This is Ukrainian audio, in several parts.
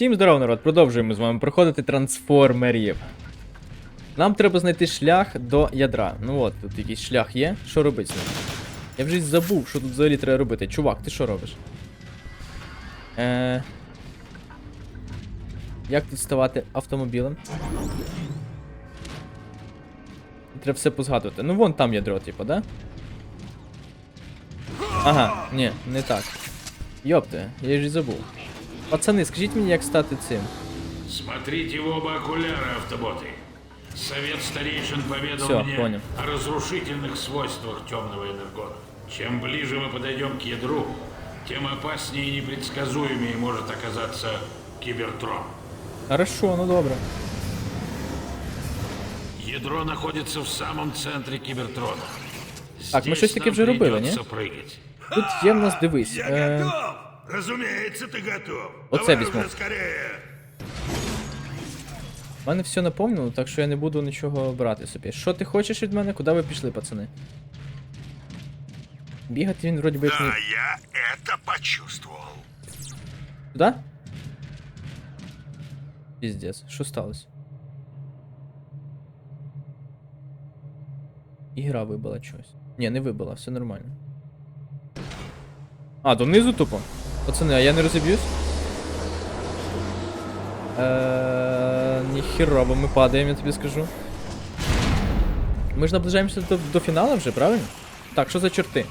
Всім здорово, народ! Продовжуємо з вами проходити трансформерів. Нам треба знайти шлях до ядра. Ну от, тут якийсь шлях є. Що робити з ним? Я вже забув, що тут взагалі треба робити. Чувак, ти що робиш? Е... Як тут ставати автомобілем? Треба все позгадувати. Ну вон там ядро, типу, да? Ага, ні, не так. Йопте, я ж і забув. Пацани, скажіть мені, як стати цим. Смотрите в оба окуляра, автоботы. Совет старейшин поведал Всё, мне понял. о разрушительных свойствах темного энергона. Чем ближе мы подойдем к ядру, тем опаснее и непредсказуемее может оказаться кибертрон. Хорошо, ну добре. Ядро находится в самом центре кибертрона. Так, мы Здесь щось таке нам вже робили, придется ні? прыгать. Тут є в нас дивись. Я Е... готов! Разумеется, ты готов. Вот Давай это уже весьма. скорее. в мене все наповнено, так що я не буду нічого брати собі. Що ти хочеш від мене? Куди ви пішли, пацани? Бігати він вроді би як не. Да, я это почувствовал. Туди? Піздець, що сталося? Ігра вибила чогось. Ні, не вибила, все нормально. А, донизу тупо? Пацани, а я не розіб'юсь? Е, ніхірово, ми падаємо, я тобі скажу. Ми ж наближаємося до, до фіналу вже, правильно? Так, що за чорти?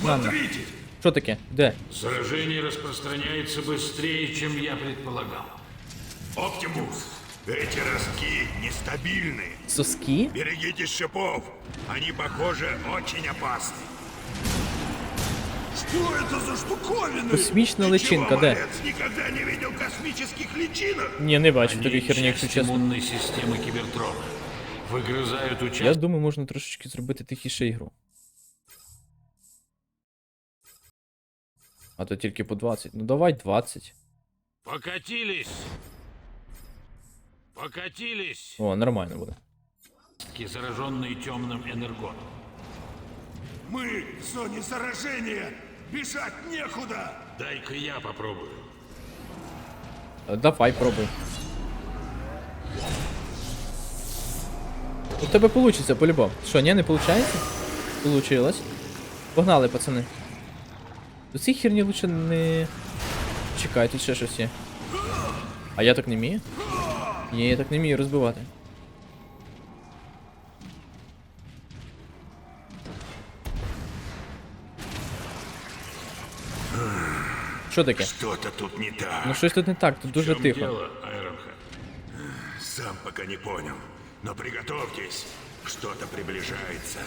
Смотрите, Що таке? Де? Заражение распространяется быстрее, чем я предполагал. Оптимус, эти ростки нестабильны. Соски? Берегитесь шипов. Они, похоже, очень опасны. Что это за штуковины? Космічна Ты личинка, чего, де? малец, никогда не видел космических личинок? Ні, не бачу Они такої херні, якщо часть чесно. иммунной системы кибертрона. Выгрызают Я участки думаю, можна трошечки зробити тихіше ігру. А то тільки по 20. Ну давай 20. Покатились! Покатились! О, нормально буде. зараженные темным энергоном. Мы в зоне заражения. Бежать некуда. Дай-ка я попробую. Е, Давай, пробуй. У тебе получиться по-любому. Що, ні, не виходить? Получилось. Погнали, пацани. До цих херні лучше не. Чекай, тут ще щось є. А я так не вмію? Ні, я так не вмію розбивати. Що таке? Что-то тут не так. Ну щось тут не так, тут дуже тихо. дело, Сам пока не понял. Но приготовьтесь. Что-то приближается.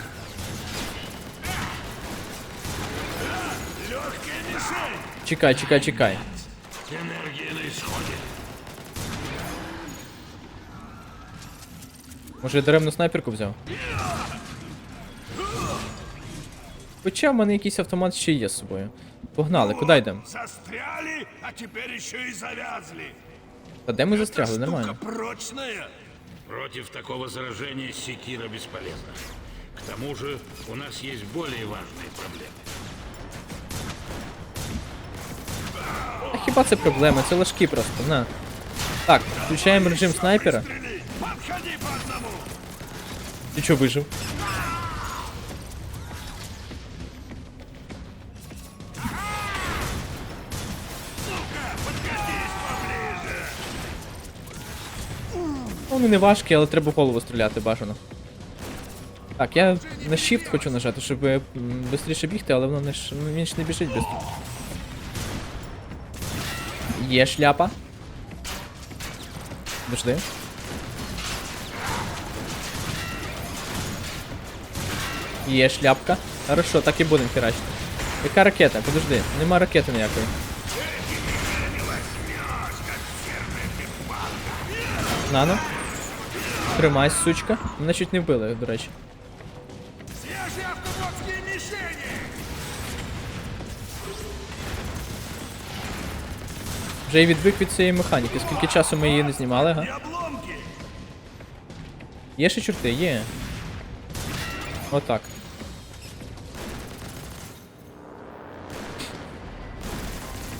Легкая мишень! Чекай, чекай, чекай. Энергия на исходе. Може я даремно снайперку взяв? Хоча в мене якийсь автомат ще є з собою. Погнали, куди йдемо? Застряли, а теперь еще и завязли. Та де ми Эта застрягли? штука Нормально. прочная. Против такого заражения секира бесполезна. К тому же у нас есть более важные проблемы. А хіба це проблема? Це ложки просто, на. Так, включаємо режим снайпера. Стрели, подходи по одному. Ти чо вижив? Вони не важкі, але треба голову стріляти бажано. Так, я на Shift хочу нажати, щоб швидше бігти, але воно не ж ну, він ж не біжить швидко. Є шляпа. Дожди. Є шляпка. Хорошо, так і будемо херачити. Яка ракета? Подожди, нема ракети ніякої. Нано. Тримай, сучка. Мене чуть не вбили, до речі. Автоматские мишени. Вже і відвик від цієї механіки. Скільки часу ми її не знімали, га? Є ще чорти, є. Отак.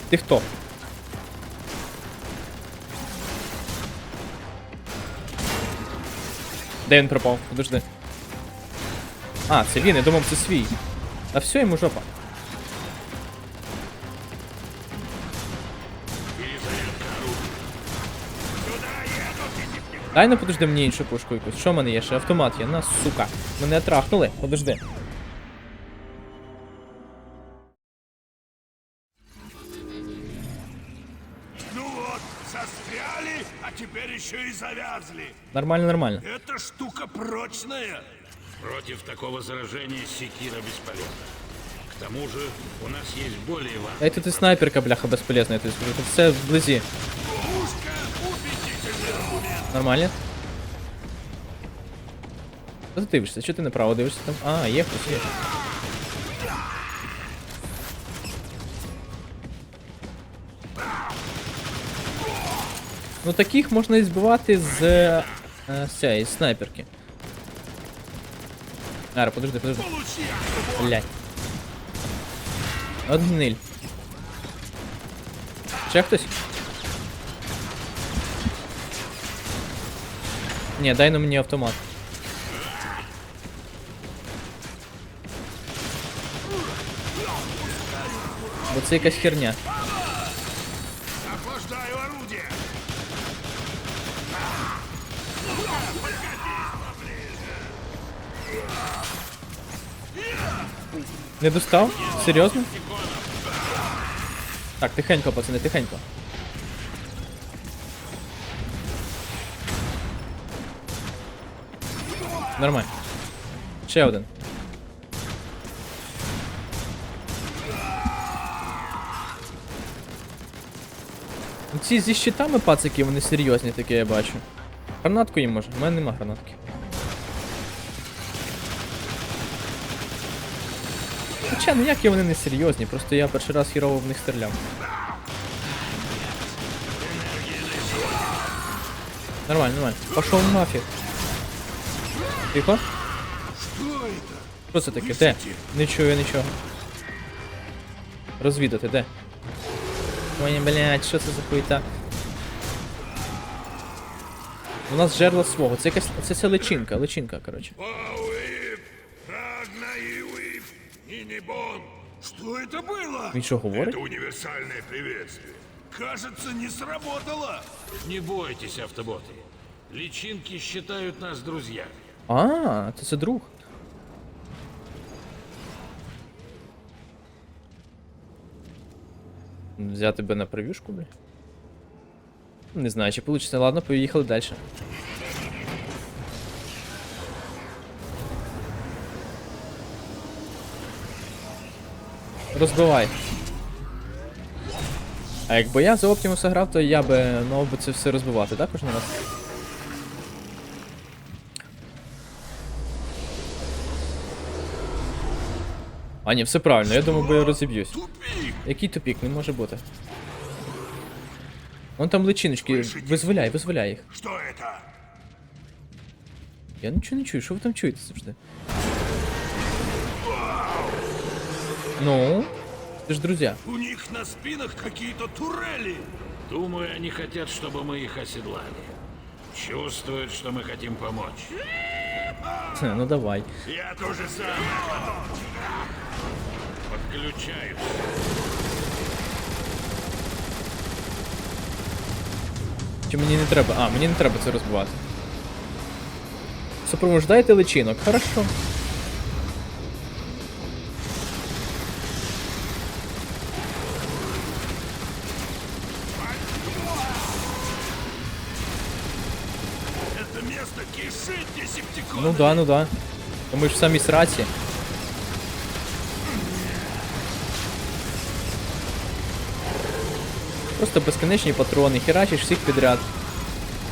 Ти хто? Де він пропав? Подожди. А, це він, я думав, це свій. А все, йому жопа. Дай ну подожди мені іншу пушку якусь. Що в мене є? Ще автомат є. На, сука. Мене трахнули. Подожди. теперь еще и завязли. Нормально, нормально. Эта штука прочная. Против такого заражения секира бесполезна. К тому же у нас есть более важные. Дай тут і снайперка, бляха, безполезна, я тобі скажу. Тут все вблизі. Пушка убедительный аргумент. Нормально? Що ти дивишся? Чого ти направо дивишся там? А, є хтось є. Ну таких можна і збивати з, е, з цієї снайперки. Ара, подожди, подожди. Блять. От гниль. Ще хтось? Ні, дай на мені автомат. Бо це якась херня. Не достав? Серйозно? Так, тихенько, пацани, тихенько. Нормально. Ще один. Ну, Ці зі щитами пацики, вони серйозні такі, я бачу. Гранатку їм може, в мене нема гранатки. Хоча ніякі вони не серйозні, просто я перший раз хірово в них стріляв. Нормально, нормально. Пошов нафіг. Тихо. Що це таке? Де? Не чую нічого. Розвідати, де? Ой, блядь, що це за хуйта? У нас жерла свого. Це якась. Це, це личинка, личинка, коротше. и Небон. Что это было? Він що говорить? Это универсальное приветствие. Кажется, не сработало. Не бойтесь, автоботы. Личинки считают нас друзьями. А, то це друг. Взяти тебе на прев'юшку, бля. Не знаю, чи получится. Ладно, поїхали далі. Розбивай. А якби я за Оптимуса грав, то я би мав би це все розбивати, так, кожен раз? А, ні, все правильно, я думав, бо я розіб'юсь. Який тупік, не може бути. Вон там личиночки, визволяй, визволяй їх. Я нічого не чую, що ви там чуєте завжди? Ну, це ж друзі. У них на спинах какие-то турели. Думаю, они хотят, чтобы мы их оседлали. Чувствуют, что мы хотим помочь. Хе, Ну давай. Я то же самое. Подключаются. Чи мені не треба? А, мені не треба це розбивати. Супровождайте личинок, хорошо. Ну да, ну да. Ми ж в самій сраці. Просто безконечні патрони, херачиш всіх підряд.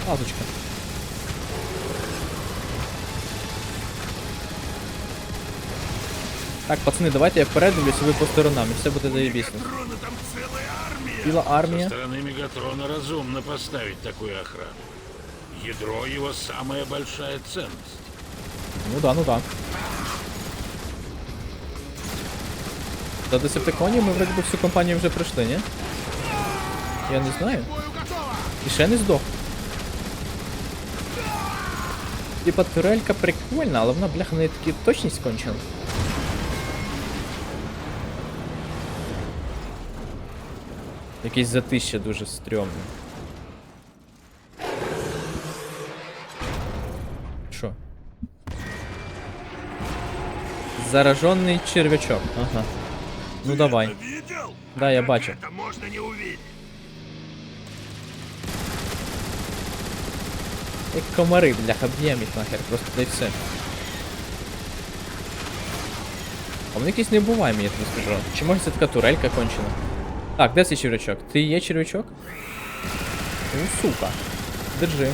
Лазочка. Так, пацани, давайте я вперед дивлюсь, ви по сторонам, і все буде. Патроны там армия. Со армія. стороны Мегатрона разумно поставить такую охрану. Ядро его самая большая ценность. Ну да, ну да. До десептиконів ми вроді би всю компанію вже пройшли, ні? Я не знаю. І ще не здох. Типа турелька прикольна, але вона, бляха, не такі точність кончена. Якийсь затище дуже стрьомне. Зараженный червячок. Ага. Ну Ты давай. это видел? Да, я Как бачу. Это можно не увидеть. Як комари, бляха, б'єм їх нахер, просто та й все. А вони якісь неубуваємі, я тобі скажу. Чи може це така турелька кончена? Так, де цей червячок? Ти є червячок? Ну, сука. Держи.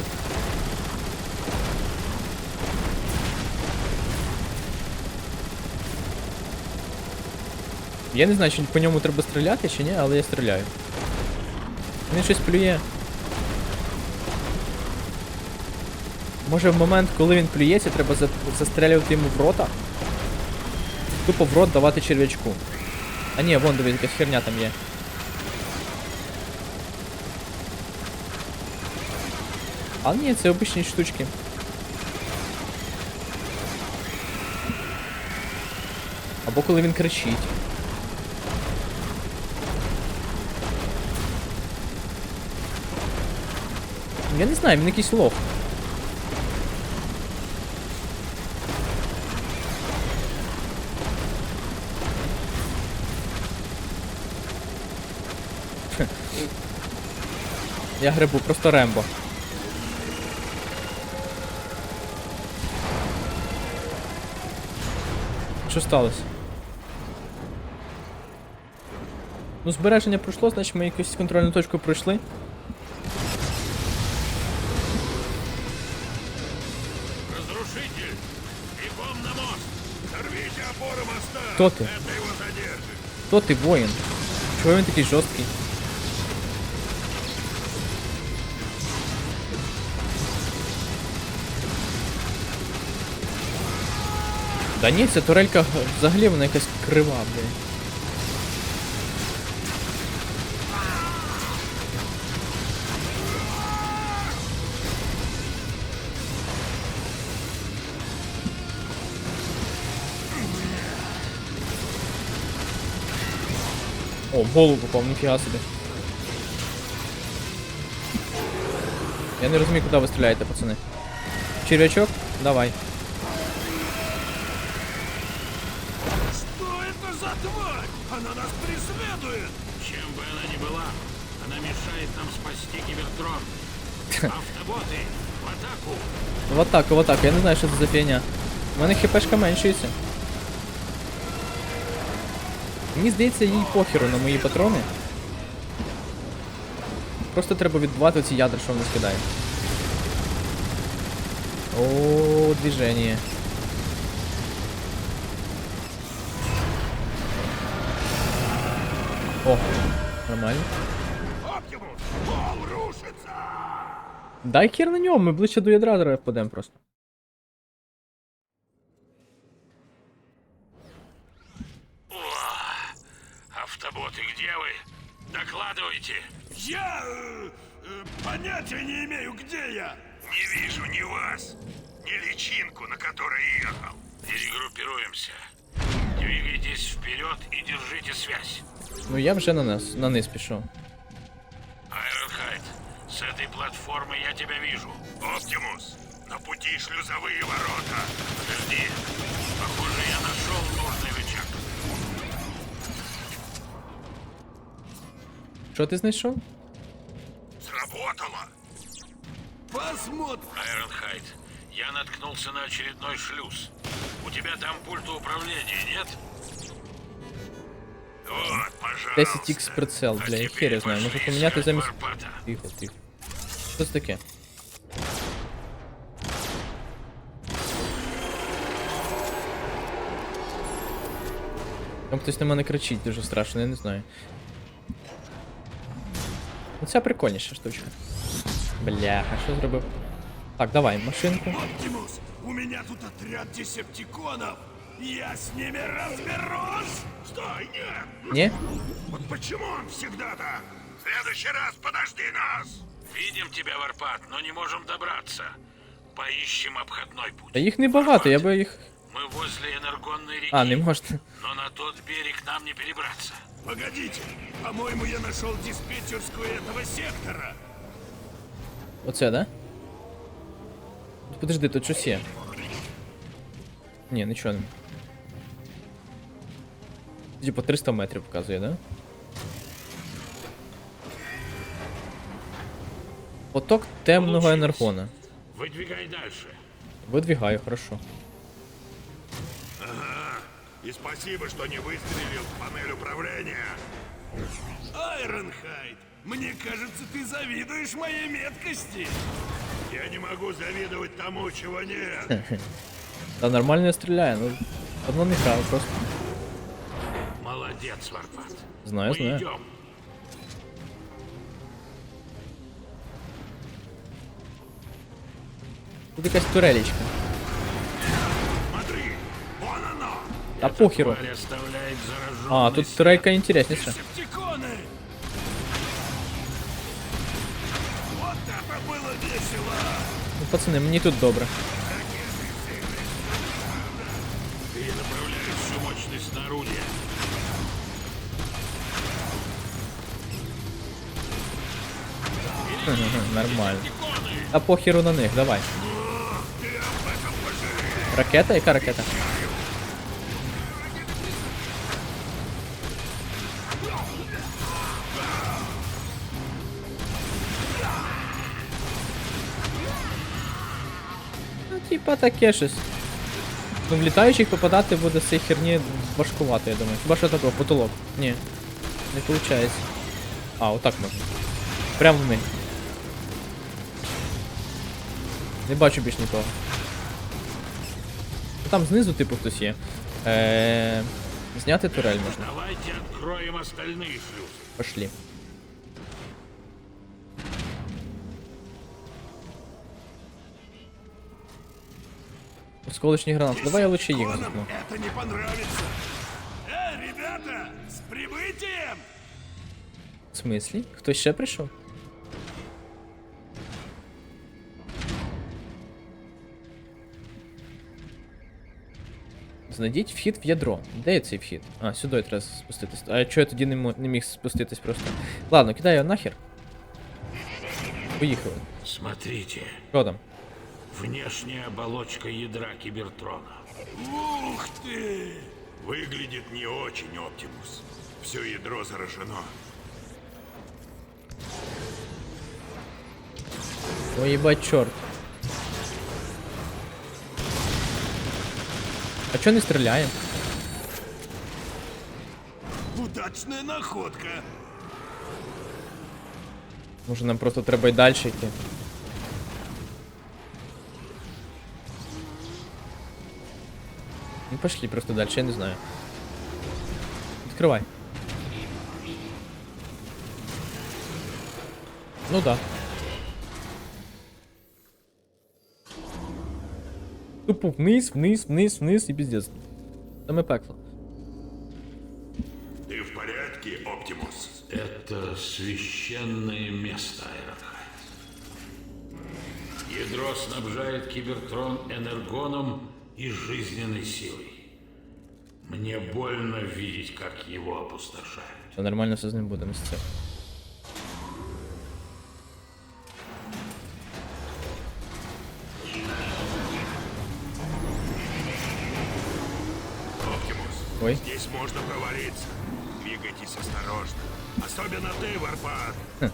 Я не знаю, чи по ньому треба стріляти чи ні, але я стріляю. Він щось плює. Може в момент, коли він плюється, треба за- застрелювати йому в рота? Тупо в рот давати черв'ячку. А ні, вон дивись, якась херня там є. А ні, це обичні штучки. Або коли він кричить. Я не знаю, він якийсь лох. Я грибу, просто Рембо. Що сталося? Ну, збереження пройшло, значить ми якусь контрольну точку пройшли. Кто ты? Кто ты, воин? Чего он такой жесткий? Да ні, ця турелька взагалі вона якась крива, блядь. в голову попав, ніфіга собі. Я не розумію, куди ви стріляєте, пацани. Червячок? Давай. Что это за тварь? Она нас преследует! Чем бы она ни была, она мешает нам спасти Кибертрон. Автоботы, в атаку! В атаку, в атаку. Я не знаю, що це за фігня. У мене хпшка меншується. Мені здається, їй похеру на мої патрони. Просто треба відбувати ці ядра, що вони скидають. О, движение. О, нормально. Дай хер на ньому, ми ближче до ядра зараз впадемо просто. Докладывайте! Я э, э, понятия не имею, где я! Не вижу ни вас, ни личинку, на которой ехал. Перегруппируемся. Двигайтесь вперед и держите связь. Ну я вже на нас, на низ пішов. Айронхайд, с этой платформы я тебя вижу. Оптимус, на пути шлюзовые ворота. Подожди, похоже, я нашел Що ти знайшов? Сработало. Посмотрим! Айронхайд, я наткнулся на очередной шлюз. У тебя там пульта управления, нет? Вот, пожалуйста. 10х прицел, А бля, я хер я знаю, може пошли поміняти искать замість. Тихо, тихо. Що це таке? Там хтось на мене кричить дуже страшно, я не знаю. Ну ця прикольніша штучка. Бляха, що зробив? Так, давай, машинку. Оптимус! У меня тут отряд десептиконов! Я с ними разберусь! Стой, нет! Ні? Вот почему он всегда так? В следующий раз подожди нас! Видим тебя, Варпат, но не можем добраться. Поищем обходной путь. Та їх небагато, я би їх. Мы возле энергонной реки, А, не можна. но на тот берег нам не перебраться. Погодите, по-моему, я нашел диспетчерскую этого сектора. Оце, да? Подожди, тут щось є. Ні, нічого не. Типа 300 метрів показує, да? Поток темного енергона. Выдвигай дальше. Видвігаю, хорошо. И спасибо, что не выстрелил в панель управления. Айронхайд, мне кажется, ты завидуешь моей меткости. Я не могу завидовать тому, чего нет. Та нормально стріляє, ну. Одно не просто. Молодец, Варпат. Знаю, Мы знаю. идем. Тут якась турелечка. Та похеру. Тварь оставляет зараженный А, тут след. турелька інтересніша. Десептиконы! Вот это было весело! Ну, пацани, мені тут добре. Перенаправляю всю мощность на орудие. Нормально. А похеру на них, давай. Ракета? Яка ракета? Типа таке щось. Ну, в літаючих попадати буде з цієї херні важкувато, я думаю. Хіба що такого, потолок? Ні. Не виходить. А, отак можна. Прямо в них. Не бачу більш нікого. Ну, Там знизу, типу, хтось є. Е, зняти турель можна. Давайте откроем остальные шлюзы. Пошли. Осколочні гранати. Давай я лучше їх Десептиконам заткну. это не понравится. Эй, ребята, с прибытием! В смислі? Хтось ще прийшов? Знайдіть вхід в ядро. Де є цей вхід? А, сюди треба спуститись. А чого я тоді не, мо- не міг спуститись просто? Ладно, кидаю його нахер. Поїхали. Смотрите, Що там? Внешняя оболочка ядра Кибертрона. Ух ты! Выглядит не очень, Оптимус. Все ядро заражено. Ой, їбать, чорт. А чого не стріляє? Удачная находка. Може нам просто треба й далі йти. Ну пошли просто далі, я не знаю. Відкривай. Ну да. Тупо вниз, вниз, вниз, вниз і піздець. Саме пекло. Ты в порядке, Оптимус? Это священное место, Айронхайд. Ядро снабжает Кибертрон энергоном и жизненной силой. Мне больно видеть, как его опустошают. Все нормально з ним буде, не з цим. Оптимус, Ой. здесь можно провалиться. Двигайтесь осторожно. Особенно ты, Варпад.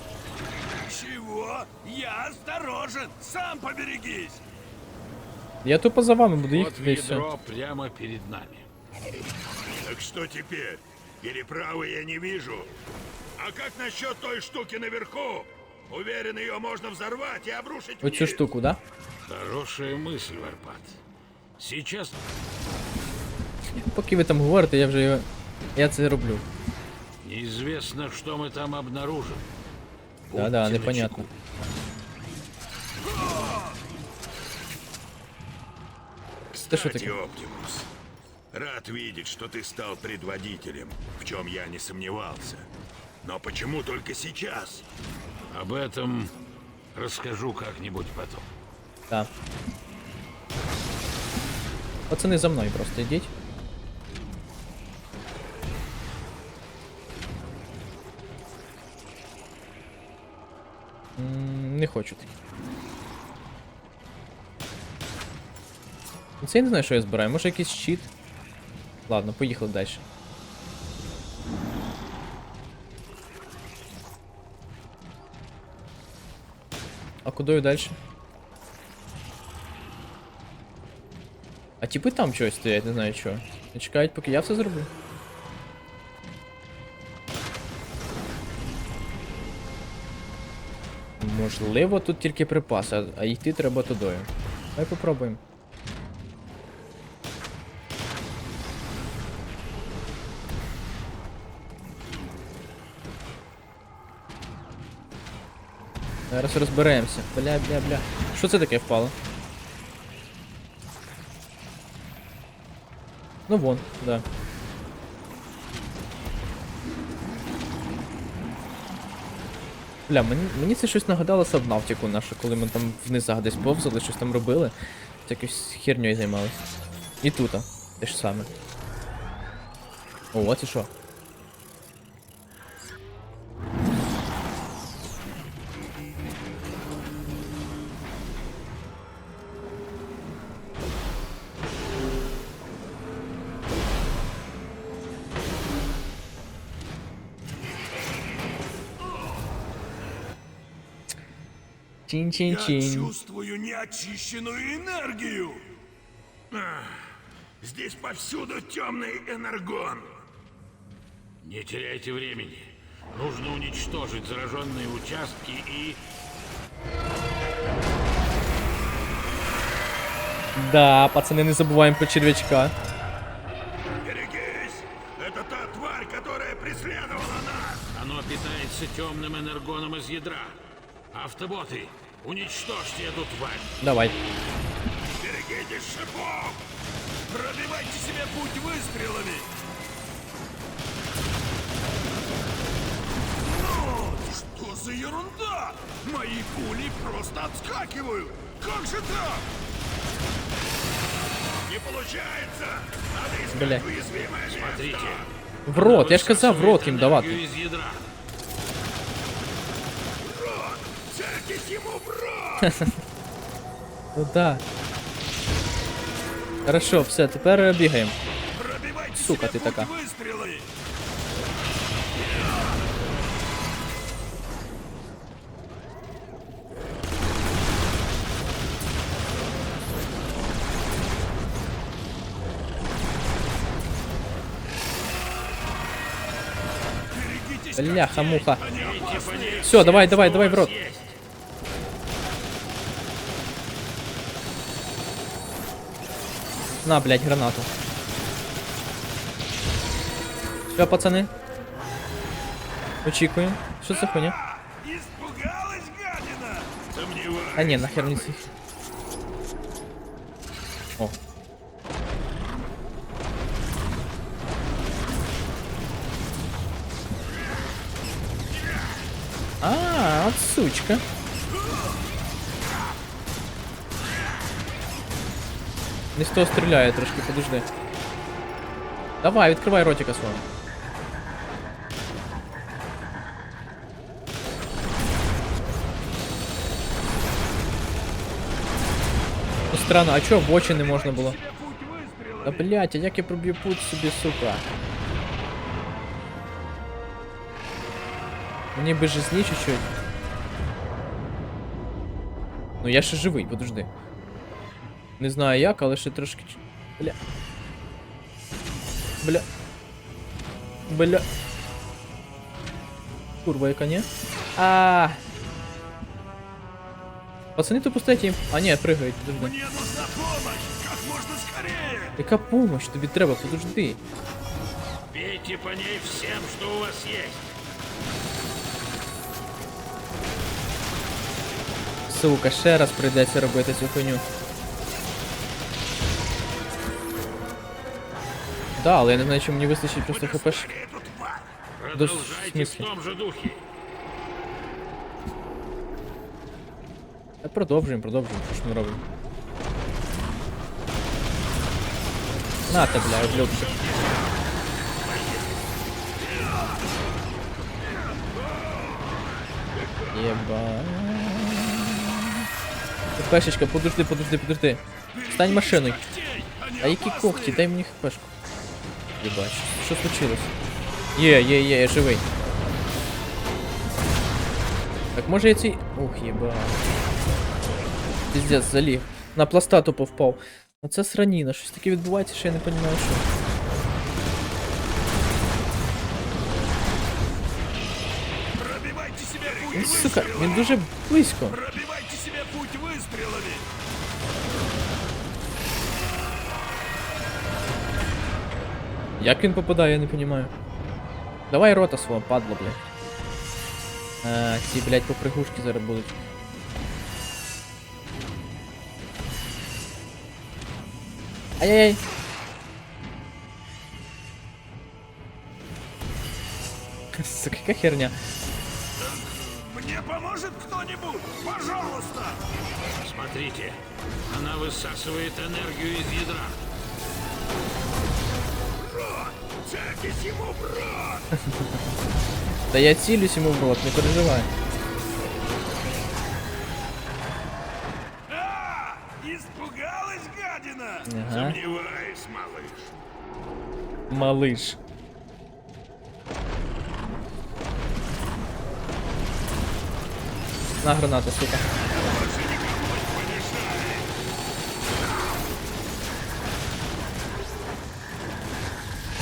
Чего? Я осторожен. Сам поберегись. Я тупо за вами буду Вот їхати і все. ядро прямо перед нами. Так что теперь? Переправы я не вижу. А как насчет той штуки наверху? Уверен, ее можно взорвать и обрушить Оцю вниз. штуку, да? Хорошая мысль, Варпат. Сейчас Поки ви там говорите, я вже його. Я це роблю. неизвестно, что мы там обнаружим. Да-да, Будьте непонятно. Ты что такое? Оптимус, рад видеть, что ты стал предводителем, в чем я не сомневался. Но почему только сейчас? Об этом расскажу как-нибудь потом. Так. Пацани за мною просто. М, Не хочу Це я не знаю, що я збираю. Може якийсь щит? Ладно, поїхали далі. А кудою далі? А типи там чогось стоять, не знаю чого. Чекають, поки я все зроблю. Можливо, тут тільки припаси, а йти треба тудою. Давай попробуємо. Зараз розберемося. Бля, бля, бля. Що це таке впало? Ну вон, да. Бля, мені, мені це щось нагадало Сабнавтику нашу, коли ми там в десь повзали, щось там робили. Це якось херньою займалися. І тут, те ж саме. О, от і що. Я Чин-чин-чин. чувствую неочищенную энергию. Ах, здесь повсюду темный энергон. Не теряйте времени. Нужно уничтожить зараженные участки и... Да, пацани, не забуваємо про червячка. Берегись! Это та тварь, которая преследовала нас! Оно питается темным энергоном из ядра. Автоботы, уничтожьте эту тварь. Давай. Берегитесь шипов! Пробивайте себе путь выстрелами! Ну, что за ерунда? Мои пули просто отскакивают! Как же так? Не получается! Надо искать Бля. уязвимое место! Смотрите. В рот, я ж казав, в рот їм давати. энергию из ядра. Рот! Цельтесь ему в рот! Ну да. Хорошо, все, тепер е, бігаємо. Пробивайте Сука, ты путь така. выстрелами! Берегитесь Бляха-муха. Они опасны! Все, давай, давай, давай в рот. На, блядь, гранату. Все, пацани. Очікуємо. Що це хуйня? Испугалась гадина! Сомневаюсь. А ні, нахер не цих. О. А, от сучка. Не з того стріляє трошки, подожди. Давай, відкривай ротика свого. Ну странно, а чого в очі не можна було? Себе путь выстрелами! Та блять, а як я проб'ю путь собі, сука? Мені би жизни чуть-чуть. Ну я ще живий, подожди. Не знаю як, але ще трошки. ч- Бля. Бля. Бля. Курва, яка не? А. Пацани тупо стоять їм. А ні, пригають, подожди. Мне нужна помощь! Как можно скорее! Яка помощь тобі треба, подожди. Бейте по ней всем, что у вас есть. Сука, ще раз прийдеться робити цю хуйню. Да, але я не знаю, чи мені вистачить просто хп. Доставали эту тварь! Да в Продолжайте в смысле? том же духе. Та продовжуємо, продовжуємо, що ж ми робимо. Нате, бля, ублюдки. Єба. Пешечка, подожди, подожди, подожди. Стань машиною. А які когті? Дай мені хпшку. Єбать, що случилось? Є, є, є, я живий. Так може я цей. Ух, єба. Піздець, заліг. На пласта тупо впав. Оце сраніна, щось таке відбувається, що я не розумію, що. Пробивайте себе путь Він, сука, він дуже близько. Пробивайте себе путь выстрелами! Як він попадає, я не розумію. Давай рота свого, падло, блядь. А, ці, блядь, попригушки зараз будуть. Ай-яй-яй. Сука, какая херня. Мне поможет кто-нибудь? Пожалуйста! Смотрите, она высасывает энергию из ядра. Цепись ему в рот! Да я цілюсь йому в рот, не переживай. А! Испугалась гадина! Ага. Сомневаюсь, малыш. Малыш. На граната, сука.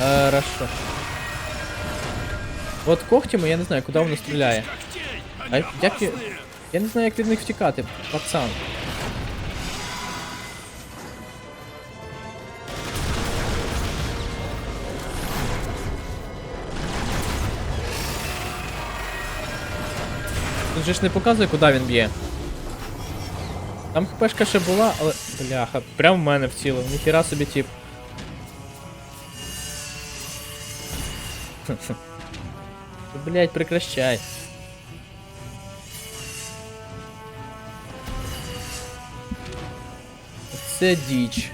Хорошо. От когтями я не знаю, куди воно стріляє. А як я... я не знаю, як від них втікати, пацан. Тут же ж не показує, куди він б'є. Там хпшка ще була, але. Бляха, прям в мене вцілив, ніхіра собі тип. Блять, прекращай. Це діч.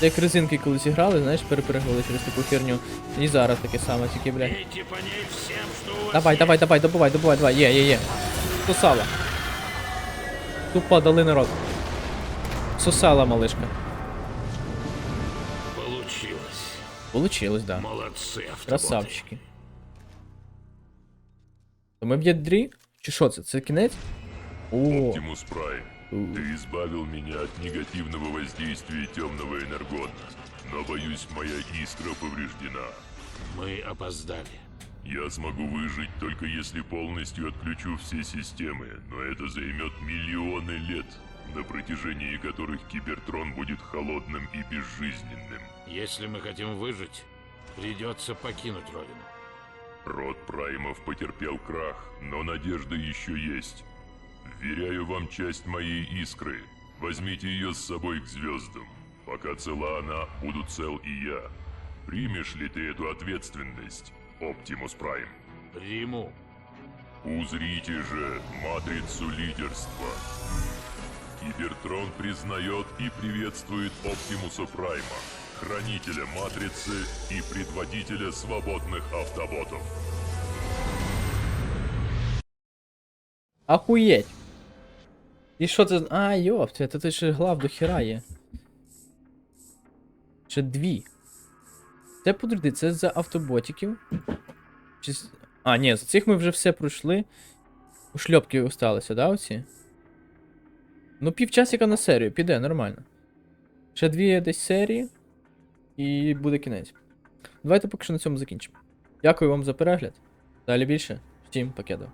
Це як резинки колись грали, знаєш, перепригували через таку херню. І зараз таке саме, тільки, блядь. Давай, давай, давай, добувай, добувай, давай, є, є, є. Сосала. Тупо дали народ. Сосала, малишка. Получилось. Да. Молодцы, автоботы. Красавчики. То ми в ядрі? Чи що це? Це кінець? О, Оптимус Прайм, ты избавил меня от негативного воздействия темного энергона. Но, боюсь, моя искра повреждена. Мы опоздали. Я смогу выжить только если полностью отключу все системы, но это займет миллионы лет, на протяжении которых Кибертрон будет холодным и безжизненным. Если мы хотим выжить, придется покинуть Родину. Род Праймов потерпел крах, но надежда еще есть. Вверяю вам часть моей искры. Возьмите ее с собой к звездам. Пока цела она, буду цел и я. Примешь ли ты эту ответственность, Оптимус Прайм? Приму. Узрите же матрицу лидерства. Кибертрон признает и приветствует Оптимуса Прайма, хранителя матрицы и предводителя свободных автоботов. Ахуєть. І що це? А, йопт, це тут ще глав до хіра є. Ще дві. Це подожди, це за автоботиків. Чи... А, ні, за цих ми вже все пройшли. У шльопки осталися, да, оці? Ну, півчасика на серію, піде, нормально. Ще дві десь серії. І буде кінець. Давайте поки що на цьому закінчимо. Дякую вам за перегляд. Далі більше. Всім покедо.